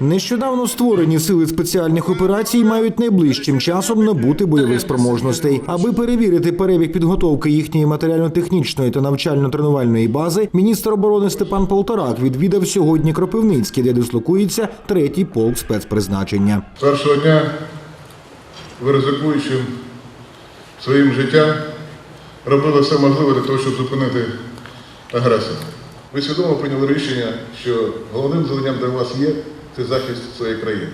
Нещодавно створені сили спеціальних операцій мають найближчим часом набути бойових спроможностей. Аби перевірити перебіг підготовки їхньої матеріально-технічної та навчально-тренувальної бази, міністр оборони Степан Полторак відвідав сьогодні Кропивницький, де дислокується третій полк спецпризначення. Першого дня ви ризикуючи своїм життям робили все можливе для того, щоб зупинити агресора. Ви свідомо прийняли рішення, що головним завданням для вас є це захист своєї країни.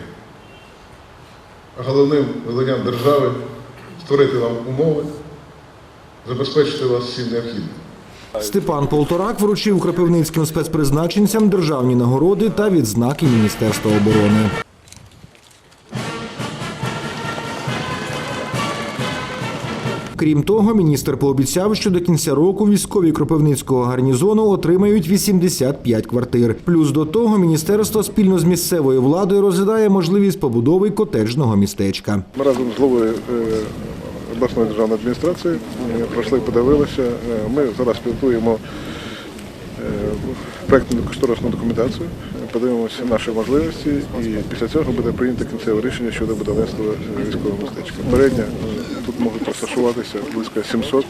Головним завданням держави створити вам умови, забезпечити вас всім необхідним. Степан Полторак вручив кропивницьким спецпризначенцям державні нагороди та відзнаки Міністерства оборони. Крім того, міністр пообіцяв, що до кінця року військові Кропивницького гарнізону отримають 85 квартир. Плюс до того, міністерство спільно з місцевою владою розглядає можливість побудови котеджного містечка. Ми разом з головою е, обласної державної адміністрації е, пройшли, подивилися. Е, Ми зараз підготуємо проєктну кошторисну документацію, подивимося наші можливості і після цього буде прийнято кінцеве рішення щодо будівництва військового містечка. Передня тут можуть розташуватися близько 700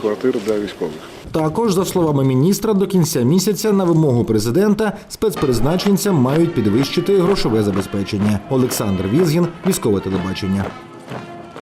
квартир для військових. Також, за словами міністра, до кінця місяця на вимогу президента спецпризначенцям мають підвищити грошове забезпечення. Олександр Візгін, військове телебачення.